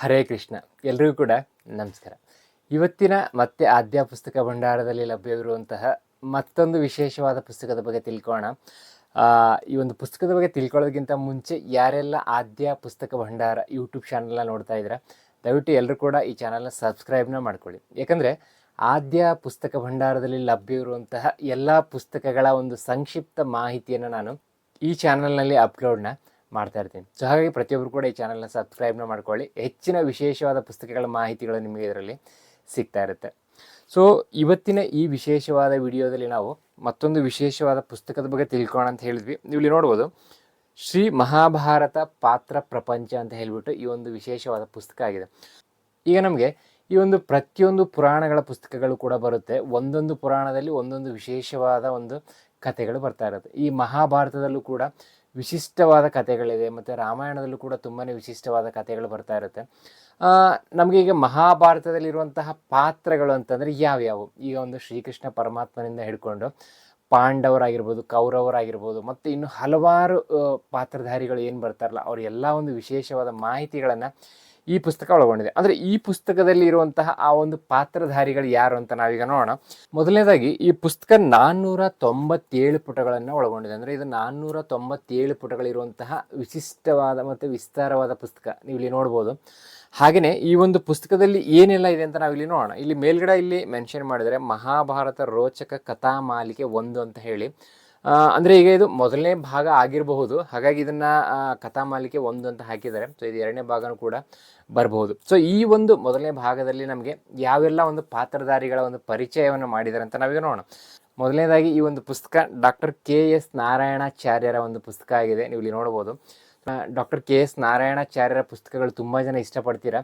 ಹರೇ ಕೃಷ್ಣ. ಎಲ್ರಿಗೂ ಕೂಡ ನಮಸ್ಕಾರ. ಇವತ್ತಿನ ಮತ್ತೆ ಆದ್ಯ ಪುಸ್ತಕ ಭಂಡಾರದಲ್ಲಿ ಲಭ್ಯವಿರುವಂತಹ ಮತ್ತೊಂದು ವಿಶೇಷವಾದ ಪುಸ್ತಕದ ಬಗ್ಗೆ ತಿಳ್ಕೊಳ್ಳೋಣ ಈ ಒಂದು ಪುಸ್ತಕದ ಬಗ್ಗೆ ತಿಳ್ಕೊಳ್ಳೋದಕ್ಕಿಂತ ಮುಂಚೆ ಯಾರೆಲ್ಲ ಆದ್ಯ ಪುಸ್ತಕ ಭಂಡಾರ ಯೂಟ್ಯೂಬ್ ಚಾನಲ್ನ ನೋಡ್ತಾ ಇದ್ದೀರಾ, ದಯವಿಟ್ಟು ಎಲ್ಲರೂ ಕೂಡ ಈ ಚಾನಲ್ನ ಸಬ್ಸ್ಕ್ರೈಬ್ನ ಮಾಡ್ಕೊಳ್ಳಿ. ಯಾಕಂದರೆ ಆದ್ಯ ಪುಸ್ತಕ ಭಂಡಾರದಲ್ಲಿ ಲಭ್ಯವಿರುವಂತಹ ಎಲ್ಲ ಪುಸ್ತಕಗಳ ಒಂದು ಸಂಕ್ಷಿಪ್ತ ಮಾಹಿತಿಯನ್ನು ನಾನು ಈ ಚಾನಲ್ನಲ್ಲಿ ಅಪ್ಲೋಡ್ನ ಮಾಡ್ತಾ ಇರ್ತೀನಿ. ಸೊ ಹಾಗಾಗಿ ಪ್ರತಿಯೊಬ್ಬರು ಕೂಡ ಈ ಚಾನಲ್ನ ಸಬ್ಸ್ಕ್ರೈಬ್ನ ಮಾಡ್ಕೊಳ್ಳಿ. ಹೆಚ್ಚಿನ ವಿಶೇಷವಾದ ಪುಸ್ತಕಗಳ ಮಾಹಿತಿಗಳು ನಿಮಗೆ ಇದರಲ್ಲಿ ಸಿಗ್ತಾ ಇರುತ್ತೆ. ಸೊ ಇವತ್ತಿನ ಈ ವಿಶೇಷವಾದ ವಿಡಿಯೋದಲ್ಲಿ ನಾವು ಮತ್ತೊಂದು ವಿಶೇಷವಾದ ಪುಸ್ತಕದ ಬಗ್ಗೆ ತಿಳ್ಕೊಳ್ಳೋಣ ಅಂತ ಹೇಳಿದ್ವಿ. ನೀವು ಇಲ್ಲಿ ನೋಡ್ಬೋದು, ಶ್ರೀ ಮಹಾಭಾರತ ಪಾತ್ರ ಪ್ರಪಂಚ ಅಂತ ಹೇಳಿಬಿಟ್ಟು ಈ ಒಂದು ವಿಶೇಷವಾದ ಪುಸ್ತಕ ಆಗಿದೆ. ಈಗ ನಮಗೆ ಈ ಒಂದು ಪ್ರತಿಯೊಂದು ಪುರಾಣಗಳ ಪುಸ್ತಕಗಳು ಕೂಡ ಬರುತ್ತೆ. ಒಂದೊಂದು ಪುರಾಣದಲ್ಲಿ ಒಂದೊಂದು ವಿಶೇಷವಾದ ಒಂದು ಕಥೆಗಳು ಬರ್ತಾ ಇರುತ್ತೆ. ಈ ಮಹಾಭಾರತದಲ್ಲೂ ಕೂಡ ವಿಶಿಷ್ಟವಾದ ಕಥೆಗಳಿದೆ ಮತ್ತು ರಾಮಾಯಣದಲ್ಲೂ ಕೂಡ ತುಂಬಾ ವಿಶಿಷ್ಟವಾದ ಕಥೆಗಳು ಬರ್ತಾ ಇರುತ್ತೆ. ನಮಗೆ ಈಗ ಮಹಾಭಾರತದಲ್ಲಿರುವಂತಹ ಪಾತ್ರಗಳು ಅಂತಂದರೆ ಯಾವ್ಯಾವು? ಈಗ ಒಂದು ಶ್ರೀಕೃಷ್ಣ ಪರಮಾತ್ಮನಿಂದ ಹಿಡ್ಕೊಂಡು ಪಾಂಡವರಾಗಿರ್ಬೋದು, ಕೌರವರಾಗಿರ್ಬೋದು, ಮತ್ತು ಇನ್ನು ಹಲವಾರು ಪಾತ್ರಧಾರಿಗಳು ಏನು ಬರ್ತಾರಲ್ಲ ಅವರೆಲ್ಲ ಒಂದು ವಿಶೇಷವಾದ ಮಾಹಿತಿಗಳನ್ನು ಈ ಪುಸ್ತಕ ಒಳಗೊಂಡಿದೆ. ಅಂದರೆ ಈ ಪುಸ್ತಕದಲ್ಲಿ ಇರುವಂತಹ ಆ ಒಂದು ಪಾತ್ರಧಾರಿಗಳು ಯಾರು ಅಂತ ನಾವೀಗ ನೋಡೋಣ. ಮೊದಲನೇದಾಗಿ ಈ ಪುಸ್ತಕ ನಾನ್ನೂರ ತೊಂಬತ್ತೇಳು ಪುಟಗಳನ್ನು ಒಳಗೊಂಡಿದೆ. ಅಂದರೆ ಇದು ನಾನ್ನೂರ ತೊಂಬತ್ತೇಳು ಪುಟಗಳಿರುವಂತಹ ವಿಶಿಷ್ಟವಾದ ಮತ್ತು ವಿಸ್ತಾರವಾದ ಪುಸ್ತಕ ನೀವು ಇಲ್ಲಿ ನೋಡ್ಬೋದು. ಹಾಗೆಯೇ ಈ ಒಂದು ಪುಸ್ತಕದಲ್ಲಿ ಏನೆಲ್ಲ ಇದೆ ಅಂತ ನಾವಿಲ್ಲಿ ನೋಡೋಣ. ಇಲ್ಲಿ ಮೇಲ್ಗಡೆ ಇಲ್ಲಿ ಮೆನ್ಷನ್ ಮಾಡಿದರೆ ಮಹಾಭಾರತ ರೋಚಕ ಕಥಾ ಮಾಲಿಕೆ ಒಂದು ಅಂತ ಹೇಳಿ. ಅಂದ್ರೆ ಈಗ ಇದು ಮೊದಲನೇ ಭಾಗ ಆಗಿರಬಹುದು. ಹಾಗಾಗಿ ಇದನ್ನ ಕಥಾಮಾಲಿಕೆ ಕಥಾ ಮಾಲಿಕೆ ಒಂದು ಅಂತ ಹಾಕಿದ್ದಾರೆ. ಸೊ ಇದು ಎರಡನೇ ಭಾಗನೂ ಕೂಡ ಬರಬಹುದು. ಸೊ ಈ ಒಂದು ಮೊದಲನೇ ಭಾಗದಲ್ಲಿ ನಮಗೆ ಯಾವೆಲ್ಲ ಒಂದು ಪಾತ್ರಧಾರಿಗಳ ಒಂದು ಪರಿಚಯವನ್ನು ಮಾಡಿದ್ದಾರೆ ಅಂತ ನಾವೀಗ ನೋಡೋಣ. ಮೊದಲನೇದಾಗಿ ಈ ಒಂದು ಪುಸ್ತಕ ಡಾಕ್ಟರ್ ಕೆ ಎಸ್ ನಾರಾಯಣಾಚಾರ್ಯರ ಒಂದು ಪುಸ್ತಕ ಆಗಿದೆ. ನೀವು ಇಲ್ಲಿ ನೋಡ್ಬೋದು ಡಾಕ್ಟರ್ ಕೆ ಎಸ್ ನಾರಾಯಣಾಚಾರ್ಯರ ಪುಸ್ತಕಗಳು ತುಂಬ ಜನ ಇಷ್ಟಪಡ್ತೀರಾ?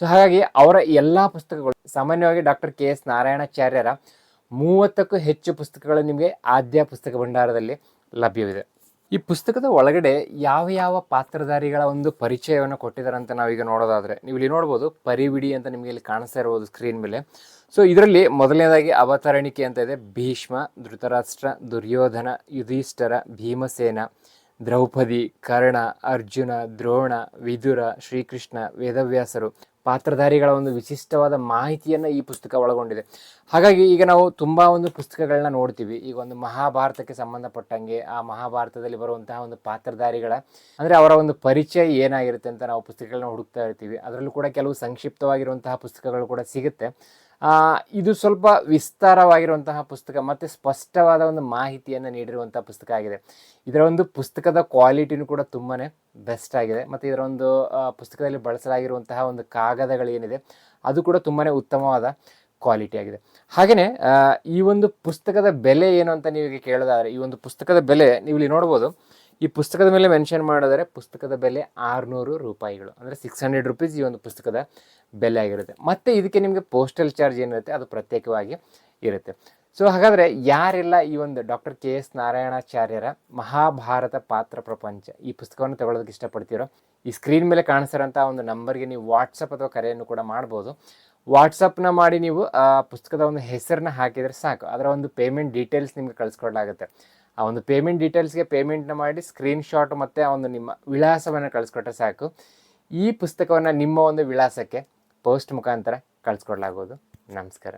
ಸೊ ಹಾಗಾಗಿ ಅವರ ಎಲ್ಲ ಪುಸ್ತಕಗಳು ಸಾಮಾನ್ಯವಾಗಿ ಡಾಕ್ಟರ್ ಕೆ ಎಸ್ ನಾರಾಯಣಾಚಾರ್ಯರ ಮೂವತ್ತಕ್ಕೂ ಹೆಚ್ಚು ಪುಸ್ತಕಗಳು ನಿಮಗೆ ಆದ್ಯ ಪುಸ್ತಕ ಭಂಡಾರದಲ್ಲಿ ಲಭ್ಯವಿದೆ. ಈ ಪುಸ್ತಕದ ಒಳಗಡೆ ಯಾವ ಯಾವ ಪಾತ್ರಧಾರಿಗಳ ಒಂದು ಪರಿಚಯವನ್ನು ಕೊಟ್ಟಿದ್ದಾರೆ ಅಂತ ನಾವೀಗ ನೋಡೋದಾದರೆ ನೀವು ಇಲ್ಲಿ ನೋಡ್ಬೋದು ಪರಿವಿಡಿ ಅಂತ ನಿಮಗೆ ಇಲ್ಲಿ ಕಾಣಿಸ್ತಾ ಇರ್ಬೋದು ಸ್ಕ್ರೀನ್ ಮೇಲೆ. ಸೊ ಇದರಲ್ಲಿ ಮೊದಲನೇದಾಗಿ ಅವತರಣಿಕೆ ಅಂತ ಇದೆ. ಭೀಷ್ಮ, ಧೃತರಾಷ್ಟ್ರ, ದುರ್ಯೋಧನ, ಯುಧಿಷ್ಠರ, ಭೀಮಸೇನ ದ್ರೌಪದಿ, ಕರ್ಣ, ಅರ್ಜುನ, ದ್ರೋಣ, ವಿದುರ, ಶ್ರೀಕೃಷ್ಣ, ವೇದವ್ಯಾಸರು ಪಾತ್ರಧಾರಿಗಳ ಒಂದು ವಿಶಿಷ್ಟವಾದ ಮಾಹಿತಿಯನ್ನು ಈ ಪುಸ್ತಕ ಒಳಗೊಂಡಿದೆ. ಹಾಗಾಗಿ ಈಗ ನಾವು ತುಂಬ ಒಂದು ಪುಸ್ತಕಗಳನ್ನ ನೋಡ್ತೀವಿ. ಈಗ ಒಂದು ಮಹಾಭಾರತಕ್ಕೆ ಸಂಬಂಧಪಟ್ಟಂಗೆ ಆ ಮಹಾಭಾರತದಲ್ಲಿ ಬರುವಂತಹ ಒಂದು ಪಾತ್ರಧಾರಿಗಳ ಅಂದರೆ ಅವರ ಒಂದು ಪರಿಚಯ ಏನಾಗಿರುತ್ತೆ ಅಂತ ನಾವು ಪುಸ್ತಕಗಳನ್ನ ಹುಡುಕ್ತಾ ಇರ್ತೀವಿ. ಅದರಲ್ಲೂ ಕೂಡ ಕೆಲವು ಸಂಕ್ಷಿಪ್ತವಾಗಿರುವಂತಹ ಪುಸ್ತಕಗಳು ಕೂಡ ಸಿಗುತ್ತೆ. ಇದು ಸ್ವಲ್ಪ ವಿಸ್ತಾರವಾಗಿರುವಂತಹ ಪುಸ್ತಕ ಮತ್ತು ಸ್ಪಷ್ಟವಾದ ಒಂದು ಮಾಹಿತಿಯನ್ನು ನೀಡಿರುವಂಥ ಪುಸ್ತಕ ಆಗಿದೆ. ಇದರ ಒಂದು ಪುಸ್ತಕದ ಕ್ವಾಲಿಟಿನೂ ಕೂಡ ತುಂಬಾ ಬೆಸ್ಟ್ ಆಗಿದೆ. ಮತ್ತು ಇದರ ಒಂದು ಪುಸ್ತಕದಲ್ಲಿ ಬಳಸಲಾಗಿರುವಂತಹ ಒಂದು ಕಾಗದಗಳೇನಿದೆ ಅದು ಕೂಡ ತುಂಬಾ ಉತ್ತಮವಾದ ಕ್ವಾಲಿಟಿ ಆಗಿದೆ. ಹಾಗೆಯೇ ಈ ಒಂದು ಪುಸ್ತಕದ ಬೆಲೆ ಏನು ಅಂತ ನೀವು ಕೇಳೋದಾದರೆ, ಈ ಒಂದು ಪುಸ್ತಕದ ಬೆಲೆ ನೀವು ಇಲ್ಲಿ ನೋಡ್ಬೋದು ಈ ಪುಸ್ತಕದ ಮೇಲೆ ಮೆನ್ಷನ್ ಮಾಡಿದರೆ ಪುಸ್ತಕದ ಬೆಲೆ ಆರುನೂರು ರೂಪಾಯಿಗಳು. ಅಂದರೆ ಸಿಕ್ಸ್ ಹಂಡ್ರೆಡ್ ರುಪೀಸ್ ಈ ಒಂದು ಪುಸ್ತಕದ ಬೆಲೆ ಆಗಿರುತ್ತೆ. ಮತ್ತು ಇದಕ್ಕೆ ನಿಮಗೆ ಪೋಸ್ಟಲ್ ಚಾರ್ಜ್ ಏನಿರುತ್ತೆ, ಅದು ಪ್ರತ್ಯೇಕವಾಗಿ ಇರುತ್ತೆ. ಸೊ ಹಾಗಾದರೆ ಯಾರೆಲ್ಲ ಈ ಒಂದು ಡಾಕ್ಟರ್ ಕೆ ಎಸ್ ನಾರಾಯಣಾಚಾರ್ಯರ ಮಹಾಭಾರತ ಪಾತ್ರ ಪ್ರಪಂಚ ಈ ಪುಸ್ತಕವನ್ನು ತಗೊಳ್ಳೋದಕ್ಕೆ ಇಷ್ಟಪಡ್ತೀರೋ, ಈ ಸ್ಕ್ರೀನ್ ಮೇಲೆ ಕಾಣಿಸಿರೋಂಥ ಒಂದು ನಂಬರ್ಗೆ ನೀವು ವಾಟ್ಸಪ್ ಅಥವಾ ಕರೆಯನ್ನು ಕೂಡ ಮಾಡ್ಬೋದು. ವಾಟ್ಸಪ್ನ ಮಾಡಿ ನೀವು, ಆ, ಪುಸ್ತಕದ ಒಂದು ಹೆಸರನ್ನ ಹಾಕಿದರೆ ಸಾಕು. ಅದರ ಒಂದು ಪೇಮೆಂಟ್ ಡೀಟೇಲ್ಸ್ ನಿಮಗೆ ಕಳಿಸ್ಕೊಡ್ಲಾಗುತ್ತೆ. ಆ ಒಂದು ಪೇಮೆಂಟ್ ಡೀಟೇಲ್ಸ್ಗೆ ಪೇಮೆಂಟ್ನ ಮಾಡಿ ಸ್ಕ್ರೀನ್ಶಾಟ್ ಮತ್ತು ಆ ಒಂದು ನಿಮ್ಮ ವಿಳಾಸವನ್ನು ಕಳಿಸ್ಕೊಟ್ರೆ ಸಾಕು. ಈ ಪುಸ್ತಕವನ್ನು ನಿಮ್ಮ ಒಂದು ವಿಳಾಸಕ್ಕೆ ಪೋಸ್ಟ್ ಮುಖಾಂತರ ಕಳಿಸ್ಕೊಡ್ಲಾಗೋದು ನಮಸ್ಕಾರ.